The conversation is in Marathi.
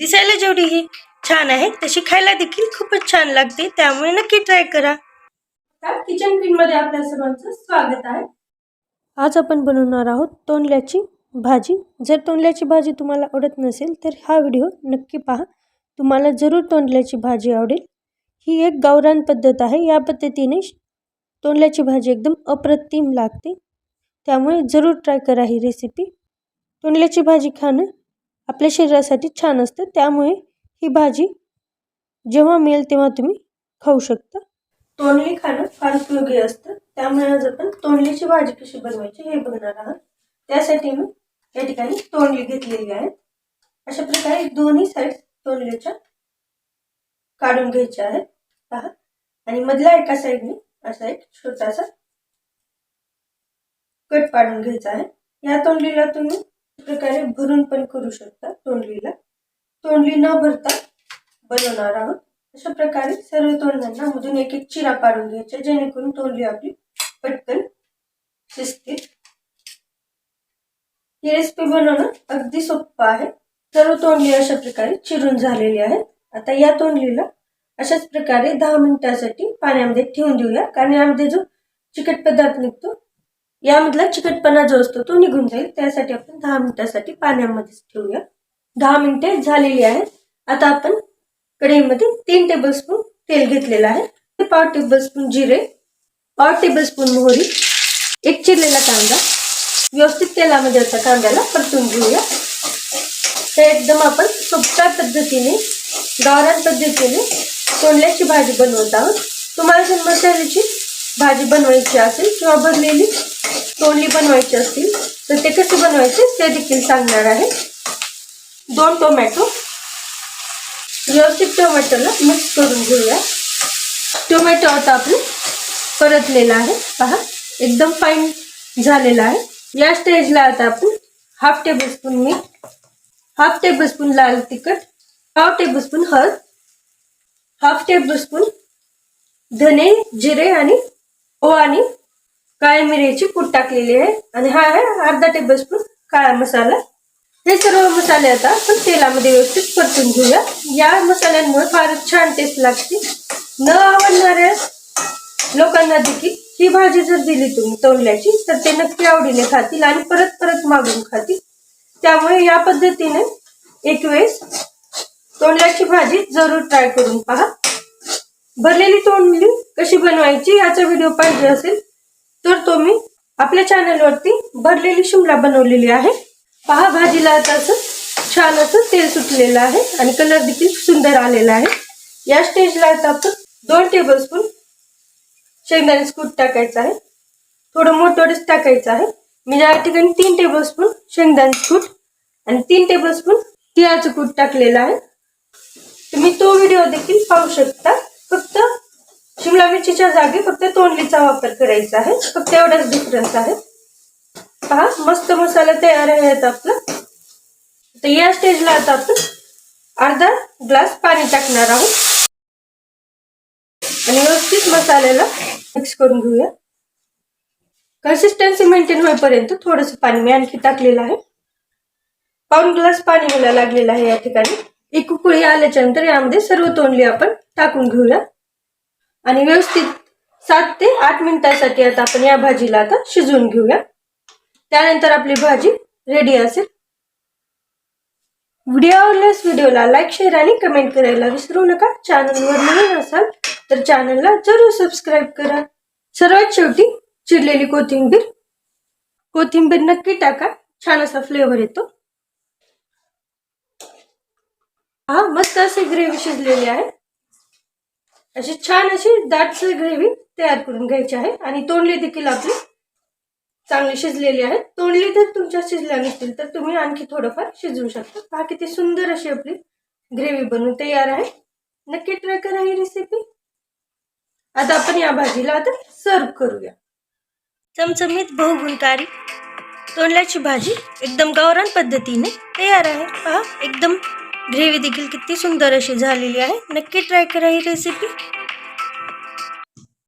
दिसायला जेवढी ही छान आहे तशी खायला देखील खूपच छान लागते. त्यामुळे नक्की ट्राय करा. किचन क्वीन मध्ये आपल्या सर्वांचं स्वागत आहे. आज आपण बनवणार आहोत तोंडल्याची भाजी. जर तोंडल्याची भाजी तुम्हाला आवडत नसेल तर हा व्हिडिओ नक्की पहा. तुम्हाला जरूर तोंडल्याची भाजी आवडेल. ही एक गावरान पद्धत आहे. या पद्धतीने तोंडल्याची भाजी एकदम अप्रतिम लागते. त्यामुळे जरूर ट्राय करा ही रेसिपी तोंडल्याची भाजी खाणं आपल्या शरीरासाठी छान असतं. त्यामुळे ही भाजी जेव्हा मिळेल तेव्हा तुम्ही खाऊ शकता. तोंडली खाणं फार उपयोगी असतं. त्यामुळे आज आपण तोंडलीची भाजी कशी बनवायची हे बघणार आहोत. त्यासाठी मी या ठिकाणी तोंडली घेतलेली आहे. अशा प्रकारे दोन्ही साईड तोंडलीच्या काढून घ्यायच्या आहेत. पहा. आणि मधल्या एका साईडने असा एक छोटासा कट पाडून घ्यायचा आहे. या तोंडलीला तुम्ही प्रकारे भरून पण करू शकता तोंडलीला. तोंडली न भरता बनवणार आहोत. अशा प्रकारे सर्व तोंडांना मधून एक एक चिरा पाडून घ्यायच्या जेणेकरून तोंडली आपली पटकन शिजतील ही रेसिपी बनवणं अगदी सोपं आहे. सर्व तोंडली अशा प्रकारे चिरून झालेली आहेत. आता या तोंडलीला अशाच प्रकारे दहा मिनिटासाठी पाण्यामध्ये ठेवून देऊया. कारण यामध्ये जो चिकट पदार्थ निघतो यामधला चिकटपणा जो असतो तो निघून जाईल. त्यासाठी आपण दहा मिनिटासाठी पाण्यामध्येच ठेवूया. दहा मिनिटे झालेली आहेत. आता आपण कढईमध्ये तीन टेबलस्पून तेल घेतलेलं आहे. पाव टेबलस्पून जिरे पाव टेबलस्पून मोहरी एक चिरलेला कांदा. व्यवस्थित तेलामध्ये आता कांद्याला परतून घेऊया. ते एकदम आपण सोप्या पद्धतीने गावरान पद्धतीने तोंडल्याची भाजी बनवत आहोत. तुम्हाला जर मसाल्याची भाजी बनवायची असेल किंवा भरलेली तोंडली बनवायची असतील तर ते कसे बनवायचे ते देखील सांगणार आहे. दोन टोमॅटो व्यवस्थित टोमॅटोला मिक्स करून घेऊया. टोमॅटो आता आपलं परतलेला आहे. पहा एकदम फाईन झालेला आहे. या स्टेजला आता आपण हाफ टेबलस्पून मीठ हाफ टेबलस्पून लाल तिखट हाफ टेबलस्पून हळद हाफ टेबलस्पून धने जिरे आणि ओ आणि काळ्या मिरीची पूड टाकलेली आहे. आणि हा आहे अर्धा टेबलस्पून काळा मसाला. हे सर्व मसाले आता आपण तेलामध्ये व्यवस्थित परतून घेऊया. या मसाल्यांमुळे फारच छान टेस्ट लागते. न आवडणाऱ्या लोकांना देखील ही भाजी जर दिली तुम्ही तोंडल्याची तर ते नक्की आवडीने खातील आणि परत परत मागून खातील. त्यामुळे या पद्धतीने एक वेळेस तोंडल्याची भाजी जरूर ट्राय करून पहा. भरलेली तोंडली कशी बनवायची याचा व्हिडिओ पाहिजे असेल तर तुम्ही आपल्या चॅनलवरती भरलेली शिमला बनवलेली आहे. पहा भाजीला आता असं छान असं तेल सुटलेलं आहे आणि कलर देखील सुंदर आलेला आहे. या स्टेजला आता आपण दोन टेबलस्पून शेंगदाण्याचं कूट टाकायचं आहे. थोडं मोठोडच टाकायचं आहे. मी या ठिकाणी तीन टेबलस्पून शेंगदाण्याचं कूट आणि तीन टेबलस्पून तिळाचं कूट टाकलेलं आहे. तुम्ही तो व्हिडिओ देखील पाहू शकता. मिरचीच्या जागी फक्त तोंडलीचा वापर करायचा आहे. फक्त एवढाच डिफरन्स आहे. पहा मस्त मसाला तयार आहे आपलं. आपला तर या स्टेजला आता आपण अर्धा ग्लास पाणी टाकणार आहोत. आणि व्यवस्थित मसाल्याला मिक्स करून घेऊया. कन्सिस्टन्सी मेंटेन होईपर्यंत थोडस पाणी मी आणखी टाकलेलं आहे. पाऊन ग्लास पाणी मला लागलेलं आहे या ठिकाणी. एक उकळी आल्याच्यानंतर यामध्ये सर्व तोंडली आपण टाकून घेऊया. आणि व्यवस्थित सात ते आठ मिनिटासाठी आता आपण या भाजीला आता शिजवून घेऊया. त्यानंतर आपली भाजी रेडी असेल. व्हिडिओ आवडल्यास व्हिडिओला लाईक शेअर आणि कमेंट करायला विसरू नका. चॅनलवर नवीन असाल तर चॅनलला जरूर सबस्क्राईब करा. सर्वात शेवटी चिरलेली कोथिंबीर. कोथिंबीर नक्की टाका. छान असा फ्लेवर येतो. हा मस्त अशी ग्रेव्ही शिजलेली आहे. अशी छान अशी दाटसर ग्रेव्ही तयार करून घ्यायची आहे. आणि तोंडली देखील आपली चांगली शिजलेली आहे. तोंडली जर तुमच्या शिजल्या नसतील तर तुम्ही आणखी थोडंफार शिजवू शकता. पहा किती सुंदर अशी आपली ग्रेव्ही बनवून तयार आहे. नक्की ट्राय करा ही रेसिपी आता आपण या भाजीला आता सर्व करूया. चमचमीत बहुगुणकारी तोंडल्याची भाजी एकदम गावरान पद्धतीने तयार आहे. पहा एकदम ग्रेव्ही देखील किती सुंदर अशी झालेली आहे. नक्की ट्राय करा ही रेसिपी